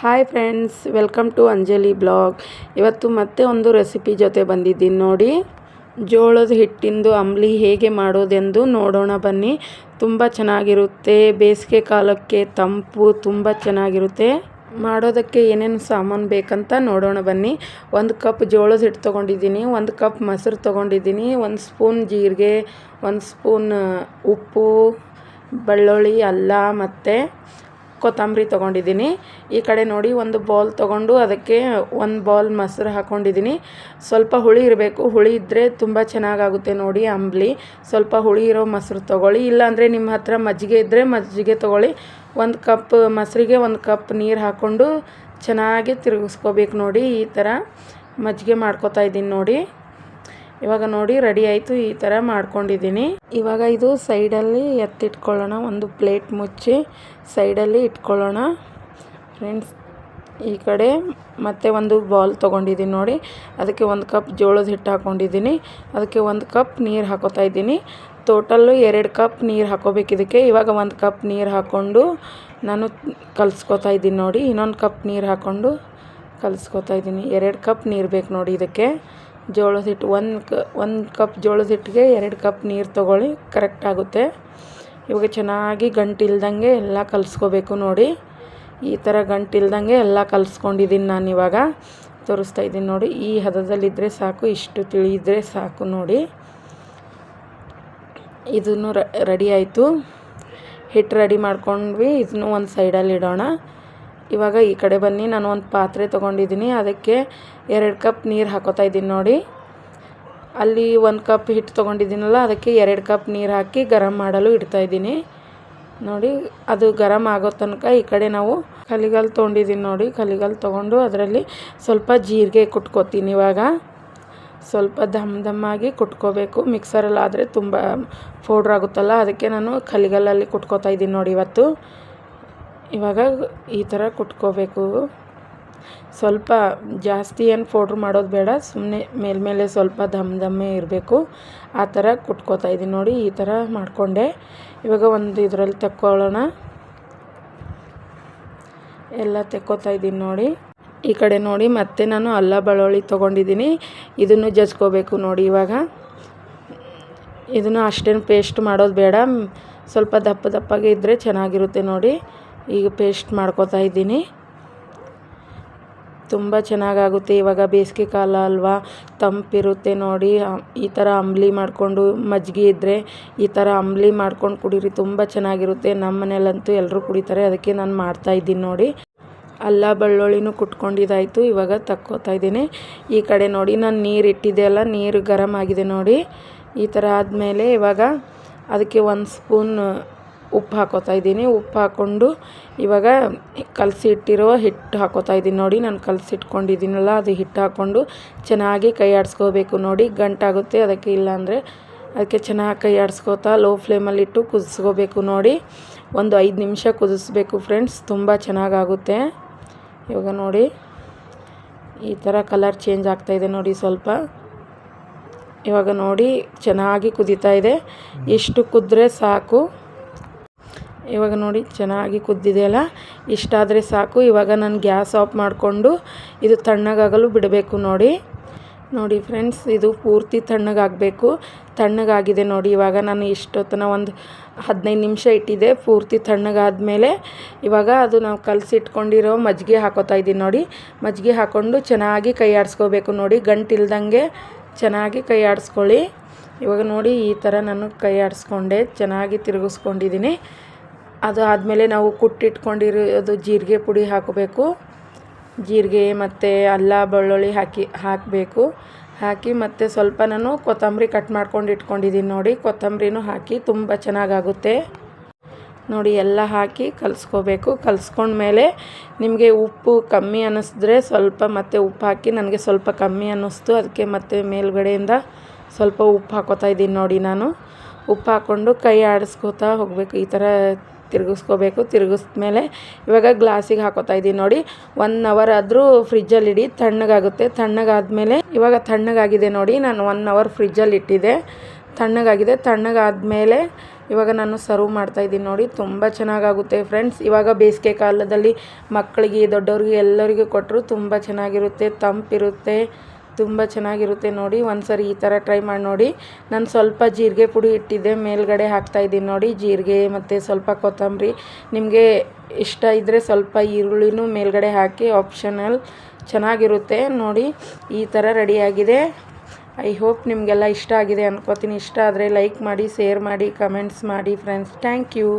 Hi friends welcome to Anjali blog ಇವತ್ತು ಮತ್ತೆ ಒಂದು ರೆಸಿಪಿ ಜೊತೆ ಬಂದಿದ್ದೀನಿ ನೋಡಿ. ಜೋಳದ ಹಿಟ್ಟಿಂದು ಅಂಬ್ಲಿ ಹೇಗೆ ಮಾಡೋದೆಂದು ನೋಡೋಣ ಬನ್ನಿ. ತುಂಬ ಚೆನ್ನಾಗಿರುತ್ತೆ. ಬೇಸಿಗೆ ಕಾಲಕ್ಕೆ ತಂಪು ತುಂಬ ಚೆನ್ನಾಗಿರುತ್ತೆ. ಮಾಡೋದಕ್ಕೆ ಏನೇನು ಸಾಮಾನು ಬೇಕಂತ ನೋಡೋಣ ಬನ್ನಿ. ಒಂದು ಕಪ್ ಜೋಳದ ಹಿಟ್ಟು ತೊಗೊಂಡಿದ್ದೀನಿ, ಒಂದು ಕಪ್ ಮೊಸರು ತೊಗೊಂಡಿದ್ದೀನಿ, ಒಂದು ಸ್ಪೂನ್ ಜೀರಿಗೆ, ಒಂದು ಸ್ಪೂನ್ ಉಪ್ಪು, ಬೆಳ್ಳುಳ್ಳಿ, ಅಲ್ಲ ಮತ್ತು ಕೊತ್ತಂಬರಿ ತೊಗೊಂಡಿದ್ದೀನಿ. ಈ ಕಡೆ ನೋಡಿ ಒಂದು ಬೌಲ್ ತೊಗೊಂಡು ಅದಕ್ಕೆ ಒಂದು ಬೌಲ್ ಮೊಸರು ಹಾಕ್ಕೊಂಡಿದ್ದೀನಿ ಸ್ವಲ್ಪ ಹುಳಿ ಇರಬೇಕು. ಹುಳಿ ಇದ್ದರೆ ತುಂಬ ಚೆನ್ನಾಗಾಗುತ್ತೆ ನೋಡಿ ಅಂಬ್ಲಿ. ಸ್ವಲ್ಪ ಹುಳಿ ಇರೋ ಮೊಸರು ತೊಗೊಳ್ಳಿ. ಇಲ್ಲಾಂದರೆ ನಿಮ್ಮ ಹತ್ರ ಮಜ್ಜಿಗೆ ಇದ್ದರೆ ಮಜ್ಜಿಗೆ ತೊಗೊಳ್ಳಿ. ಒಂದು ಕಪ್ ಮೊಸರಿಗೆ ಒಂದು ಕಪ್ ನೀರು ಹಾಕ್ಕೊಂಡು ಚೆನ್ನಾಗಿ ತಿರುಗಿಸ್ಕೋಬೇಕು ನೋಡಿ ಈ ಥರ ಮಜ್ಜಿಗೆ ಮಾಡ್ಕೊತಾ ಇದ್ದೀನಿ ನೋಡಿ. ಇವಾಗ ನೋಡಿ ರೆಡಿ ಆಯಿತು, ಈ ಥರ ಮಾಡ್ಕೊಂಡಿದ್ದೀನಿ. ಇವಾಗ ಇದು ಸೈಡಲ್ಲಿ ಎತ್ತಿಟ್ಕೊಳ್ಳೋಣ, ಒಂದು ಪ್ಲೇಟ್ ಮುಚ್ಚಿ ಸೈಡಲ್ಲಿ ಇಟ್ಕೊಳ್ಳೋಣ. ಫ್ರೆಂಡ್ಸ್ ಈ ಕಡೆ ಮತ್ತೆ ಒಂದು ಬಾಲ್ ತೊಗೊಂಡಿದ್ದೀನಿ ನೋಡಿ. ಅದಕ್ಕೆ ಒಂದು ಕಪ್ ಜೋಳದ ಹಿಟ್ಟು ಹಾಕ್ಕೊಂಡಿದ್ದೀನಿ ಅದಕ್ಕೆ ಒಂದು ಕಪ್ ನೀರು ಹಾಕೋತಾ ಇದ್ದೀನಿ. ಟೋಟಲ್ಲು ಎರಡು ಕಪ್ ನೀರು ಹಾಕೋಬೇಕು ಇದಕ್ಕೆ. ಇವಾಗ ಒಂದು ಕಪ್ ನೀರು ಹಾಕ್ಕೊಂಡು ನಾನು ಕಲಿಸ್ಕೊತಾ ಇದ್ದೀನಿ ನೋಡಿ. ಇನ್ನೊಂದು ಕಪ್ ನೀರು ಹಾಕ್ಕೊಂಡು ಕಲಿಸ್ಕೊತಾ ಇದ್ದೀನಿ. ಎರಡು ಕಪ್ ನೀರು ಬೇಕು ನೋಡಿ ಇದಕ್ಕೆ. ಜೋಳದ ಹಿಟ್ಟು ಒಂದು ಕ, ಒಂದು ಕಪ್ ಜೋಳದ ಹಿಟ್ಟಿಗೆ ಎರಡು ಕಪ್ ನೀರು ತೊಗೊಳ್ಳಿ ಕರೆಕ್ಟ್ ಆಗುತ್ತೆ. ಇವಾಗ ಚೆನ್ನಾಗಿ ಗಂಟಿಲ್ದಂಗೆ ಎಲ್ಲ ಕಲಿಸ್ಕೋಬೇಕು ನೋಡಿ. ಈ ಥರ ಗಂಟಿಲ್ದಂಗೆ ಎಲ್ಲ ಕಲಿಸ್ಕೊಂಡಿದ್ದೀನಿ ನಾನು ಇವಾಗ. ತೋರಿಸ್ತಾ ಇದ್ದೀನಿ ನೋಡಿ. ಈ ಹದದಲ್ಲಿದ್ದರೆ ಸಾಕು, ಇಷ್ಟು ತಿಳಿಯಿದ್ರೆ ಸಾಕು ನೋಡಿ. ಇದನ್ನು ರೆಡಿ ಆಯಿತು. ಹಿಟ್ಟು ರೆಡಿ ಮಾಡ್ಕೊಂಡ್ವಿ, ಇದನ್ನು ಒಂದು ಸೈಡಲ್ಲಿ ಇಡೋಣ. ಇವಾಗ ಈ ಕಡೆ ಬನ್ನಿ, ನಾನು ಒಂದು ಪಾತ್ರೆ ತೊಗೊಂಡಿದ್ದೀನಿ. ಅದಕ್ಕೆ ಎರಡು ಕಪ್ ನೀರು ಹಾಕೋತಾ ಇದ್ದೀನಿ ನೋಡಿ. ಅಲ್ಲಿ ಒಂದು ಕಪ್ ಹಿಟ್ಟು ತೊಗೊಂಡಿದ್ದೀನಲ್ಲ, ಅದಕ್ಕೆ ಎರಡು ಕಪ್ ನೀರು ಹಾಕಿ ಗರಂ ಮಾಡಲು ಇಡ್ತಾ ಇದ್ದೀನಿ. ನೋಡಿ, ಅದು ಗರಂ ಆಗೋ ತನಕ ಈ ಕಡೆ ನಾವು ಕಲಿಗಲ್ ತೊಗೊಂಡಿದ್ದೀನಿ ನೋಡಿ. ಕಲಿಗಲ್ ತೊಗೊಂಡು ಅದರಲ್ಲಿ ಸ್ವಲ್ಪ ಜೀರಿಗೆ ಕುಟ್ಕೋತೀನಿ ಇವಾಗ. ಸ್ವಲ್ಪ ದಮ್ ಧಮ್ಮಾಗಿ ಕುಟ್ಕೋಬೇಕು. ಮಿಕ್ಸರಲ್ಲಾದರೆ ತುಂಬ ಪೌಡ್ರ್ ಆಗುತ್ತಲ್ಲ, ಅದಕ್ಕೆ ನಾನು ಕಲಿಗಲ್ಲಲ್ಲಿ ಕುಟ್ಕೋತಾ ಇದ್ದೀನಿ ನೋಡಿ ಇವತ್ತು. ಇವಾಗ ಈ ಥರ ಕುಟ್ಕೋಬೇಕು. ಸ್ವಲ್ಪ ಜಾಸ್ತಿ ಏನು ಪೌಡ್ರ್ ಮಾಡೋದು ಬೇಡ ಸುಮ್ಮನೆ ಮೇಲ್ಮೇಲೆ ಸ್ವಲ್ಪ ದಮ್ ದಮ್ಮೆ ಇರಬೇಕು. ಆ ಥರ ಕುಟ್ಕೋತಾ ಇದ್ದೀನಿ ನೋಡಿ, ಈ ಥರ ಮಾಡಿಕೊಂಡೆ. ಇವಾಗ ಒಂದು ಇದರಲ್ಲಿ ತೆಕ್ಕೊಳ್ಳೋಣ. ಎಲ್ಲ ತೆಕ್ಕೋತಾ ಇದ್ದೀನಿ ನೋಡಿ. ಈ ಕಡೆ ನೋಡಿ, ಮತ್ತೆ ನಾನು ಅಲ್ಲ ಬೆಳ್ಳುಳ್ಳಿ ತೊಗೊಂಡಿದ್ದೀನಿ. ಇದನ್ನು ಜಜ್ಕೋಬೇಕು ನೋಡಿ ಇವಾಗ. ಇದನ್ನು ಅಷ್ಟೇನು ಪೇಸ್ಟ್ ಮಾಡೋದು ಬೇಡ. ಸ್ವಲ್ಪ ದಪ್ಪ ದಪ್ಪಗೆ ಇದ್ದರೆ ಚೆನ್ನಾಗಿರುತ್ತೆ ನೋಡಿ. ಈಗ ಪೇಸ್ಟ್ ಮಾಡ್ಕೋತಾ ಇದ್ದೀನಿ. ತುಂಬ ಚೆನ್ನಾಗಾಗುತ್ತೆ ಇವಾಗ ಬೇಸಿಗೆ ಕಾಲ ಅಲ್ವಾ? ತಂಪಿರುತ್ತೆ ನೋಡಿ. ಈ ಥರ ಅಂಬ್ಲಿ ಮಾಡಿಕೊಂಡು ಮಜ್ಜಿಗೆ ಇದ್ದರೆ ಈ ಥರ ಅಂಬ್ಲಿ ಮಾಡ್ಕೊಂಡು ಕುಡೀರಿ, ತುಂಬ ಚೆನ್ನಾಗಿರುತ್ತೆ. ನಮ್ಮ ಮನೇಲಂತೂ ಎಲ್ಲರೂ ಕುಡಿತಾರೆ, ಅದಕ್ಕೆ ನಾನು ಮಾಡ್ತಾಯಿದ್ದೀನಿ ನೋಡಿ. ಅಲ್ಲ ಬೆಳ್ಳುಳ್ಳಿನೂ ಕುಟ್ಕೊಂಡಿದ್ದಾಯಿತು ಇವಾಗ ತಕ್ಕೋತಾ ಇದ್ದೀನಿ. ಈ ಕಡೆ ನೋಡಿ, ನಾನು ನೀರು ಇಟ್ಟಿದ್ದೆ ಅಲ್ಲ, ನೀರು ಗರಮ್ ಆಗಿದೆ ನೋಡಿ. ಈ ಥರ ಆದಮೇಲೆ ಇವಾಗ ಅದಕ್ಕೆ ಒಂದು ಸ್ಪೂನ್ ಉಪ್ಪು ಹಾಕೋತಾ ಇದ್ದೀನಿ. ಉಪ್ಪು ಹಾಕ್ಕೊಂಡು ಇವಾಗ ಕಲಸಿ ಇಟ್ಟಿರೋ ಹಿಟ್ಟು ಹಾಕೋತಾ ಇದ್ದೀನಿ ನೋಡಿ. ನಾನು ಕಲಸಿಟ್ಕೊಂಡಿದ್ದೀನಲ್ಲ ಅದು ಹಿಟ್ಟು ಹಾಕ್ಕೊಂಡು ಚೆನ್ನಾಗಿ ಕೈ ಆಡಿಸ್ಕೋಬೇಕು ನೋಡಿ. ಗಂಟಾಗುತ್ತೆ, ಅದಕ್ಕೆ ಇಲ್ಲಾಂದರೆ ಅದಕ್ಕೆ ಚೆನ್ನಾಗಿ ಕೈ ಆಡಿಸ್ಕೋತಾ ಲೋ ಫ್ಲೇಮಲ್ಲಿಟ್ಟು ಕುದಿಸ್ಕೋಬೇಕು ನೋಡಿ. ಒಂದು ಐದು ನಿಮಿಷ ಕುದಿಸ್ಬೇಕು ಫ್ರೆಂಡ್ಸ್ ತುಂಬ ಚೆನ್ನಾಗಾಗುತ್ತೆ. ಇವಾಗ ನೋಡಿ, ಈ ಥರ ಕಲರ್ ಚೇಂಜ್ ಆಗ್ತಾಯಿದೆ ನೋಡಿ ಸ್ವಲ್ಪ. ಇವಾಗ ನೋಡಿ, ಚೆನ್ನಾಗಿ ಕುದೀತಾ ಇದೆ. ಎಷ್ಟು ಕುದ್ರೆ ಸಾಕು. ಇವಾಗ ನೋಡಿ ಚೆನ್ನಾಗಿ ಕುದ್ದಿದೆಯಲ್ಲ ಇಷ್ಟಾದರೆ ಸಾಕು. ಇವಾಗ ನಾನು ಗ್ಯಾಸ್ ಆಫ್ ಮಾಡಿಕೊಂಡು ಇದು ತಣ್ಣಗಾಗಲು ಬಿಡಬೇಕು ನೋಡಿ. ನೋಡಿ ಫ್ರೆಂಡ್ಸ್, ಇದು ಪೂರ್ತಿ ತಣ್ಣಗಾಗಬೇಕು. ತಣ್ಣಗಾಗಿದೆ ನೋಡಿ. ಇವಾಗ ನಾನು ಇಷ್ಟೊತ್ತನ ಒಂದು ಹದಿನೈದು ನಿಮಿಷ ಇಟ್ಟಿದ್ದೆ. ಪೂರ್ತಿ ತಣ್ಣಗಾದ್ಮೇಲೆ ಇವಾಗ ಅದು ನಾವು ಕಲಸಿಟ್ಕೊಂಡಿರೋ ಮಜ್ಜಿಗೆ ಹಾಕೋತಾ ಇದ್ದೀನಿ ನೋಡಿ. ಮಜ್ಜಿಗೆ ಹಾಕ್ಕೊಂಡು ಚೆನ್ನಾಗಿ ಕೈ ಆಡಿಸ್ಕೋಬೇಕು ನೋಡಿ. ಗಂಟಿಲ್ದಂಗೆ ಚೆನ್ನಾಗಿ ಕೈ ಆಡಿಸ್ಕೊಳ್ಳಿ. ಇವಾಗ ನೋಡಿ ಈ ಥರ ನಾನು ಕೈ ಆಡಿಸ್ಕೊಂಡೆ. ಚೆನ್ನಾಗಿ ತಿರುಗಿಸ್ಕೊಂಡಿದ್ದೀನಿ. ಅದು ಆದಮೇಲೆ ನಾವು ಕುಟ್ಟಿಟ್ಕೊಂಡಿರೋದು ಜೀರಿಗೆ ಪುಡಿ ಹಾಕಬೇಕು. ಜೀರಿಗೆ ಮತ್ತು ಅಲ್ಲ, ಬೆಳ್ಳುಳ್ಳಿ ಹಾಕಿ, ಹಾಕಬೇಕು. ಹಾಕಿ ಮತ್ತು ಸ್ವಲ್ಪ ನಾನು ಕೊತ್ತಂಬರಿ ಕಟ್ ಮಾಡ್ಕೊಂಡು ಇಟ್ಕೊಂಡಿದ್ದೀನಿ ನೋಡಿ. ಕೊತ್ತಂಬರಿನೂ ಹಾಕಿ ತುಂಬ ಚೆನ್ನಾಗಾಗುತ್ತೆ. ನೋಡಿ, ಎಲ್ಲ ಹಾಕಿ ಕಲಿಸ್ಕೋಬೇಕು. ಕಲಿಸ್ಕೊಂಡ್ಮೇಲೆ ನಿಮಗೆ ಉಪ್ಪು ಕಮ್ಮಿ ಅನ್ನಿಸಿದ್ರೆ ಸ್ವಲ್ಪ ಮತ್ತೆ ಉಪ್ಪು ಹಾಕಿ ನನಗೆ ಸ್ವಲ್ಪ ಕಮ್ಮಿ ಅನ್ನಿಸ್ತು. ಅದಕ್ಕೆ ಮತ್ತೆ ಮೇಲುಗಡೆಯಿಂದ ಸ್ವಲ್ಪ ಉಪ್ಪು ಹಾಕೋತಾ ಇದ್ದೀನಿ ನೋಡಿ ನಾನು. ಉಪ್ಪು ಹಾಕ್ಕೊಂಡು ಕೈ ಆಡಿಸ್ಕೋತಾ ಹೋಗಬೇಕು. ಈ ಥರ ತಿರುಗಿಸ್ಕೋಬೇಕು. ತಿರುಗಿಸ್ಮೇಲೆ ಇವಾಗ ಗ್ಲಾಸಿಗೆ ಹಾಕೋತಾ ಇದ್ದೀನಿ ನೋಡಿ. ಒನ್ ಅವರ್ ಆದರೂ ಫ್ರಿಜ್ಜಲ್ಲಿ ಇಡಿ, ತಣ್ಣಗಾಗುತ್ತೆ. ತಣ್ಣಗಾದಮೇಲೆ ಇವಾಗ ತಣ್ಣಗಾಗಿದೆ ನೋಡಿ. ನಾನು ಒನ್ ಅವರ್ ಫ್ರಿಜ್ಜಲ್ಲಿ ಇಟ್ಟಿದ್ದೆ. ತಣ್ಣಗಾಗಿದೆ. ತಣ್ಣಗಾದಮೇಲೆ ಇವಾಗ ನಾನು ಸರ್ವ್ ಮಾಡ್ತಾ ಇದ್ದೀನಿ ನೋಡಿ. ತುಂಬ ಚೆನ್ನಾಗಾಗುತ್ತೆ ಫ್ರೆಂಡ್ಸ್ ಇವಾಗ ಬೇಸಿಗೆ ಕಾಲದಲ್ಲಿ ಮಕ್ಕಳಿಗೆ, ದೊಡ್ಡವ್ರಿಗೆ ಎಲ್ಲರಿಗೂ ಕೊಟ್ಟರು ತುಂಬ ಚೆನ್ನಾಗಿರುತ್ತೆ. ತಂಪಿರುತ್ತೆ. ತುಂಬ ಚೆನ್ನಾಗಿರುತ್ತೆ ನೋಡಿ. ಒಂದ್ಸರಿ ಈ ಥರ ಟ್ರೈ ಮಾಡಿ ನೋಡಿ. ನಾನು ಸ್ವಲ್ಪ ಜೀರಿಗೆ ಪುಡಿ ಇಟ್ಟಿದ್ದೆ. ಮೇಲ್ಗಡೆ ಹಾಕ್ತಾ ಇದ್ದೀನಿ ನೋಡಿ. ಜೀರಿಗೆ ಮತ್ತು ಸ್ವಲ್ಪ ಕೊತ್ತಂಬರಿ. ನಿಮಗೆ ಇಷ್ಟ ಇದ್ದರೆ ಸ್ವಲ್ಪ ಈರುಳ್ಳಿನೂ ಮೇಲ್ಗಡೆ ಹಾಕಿ ಆಪ್ಷನಲ್ ಚೆನ್ನಾಗಿರುತ್ತೆ ನೋಡಿ. ಈ ಥರ ರೆಡಿಯಾಗಿದೆ ಐ ಹೋಪ್ ನಿಮಗೆಲ್ಲ ಇಷ್ಟ ಆಗಿದೆ ಅನ್ಕೋತೀನಿ. ಇಷ್ಟ ಆದರೆ ಲೈಕ್ ಮಾಡಿ ಶೇರ್ ಮಾಡಿ ಕಮೆಂಟ್ಸ್ ಮಾಡಿ ಫ್ರೆಂಡ್ಸ್ ಥ್ಯಾಂಕ್ ಯು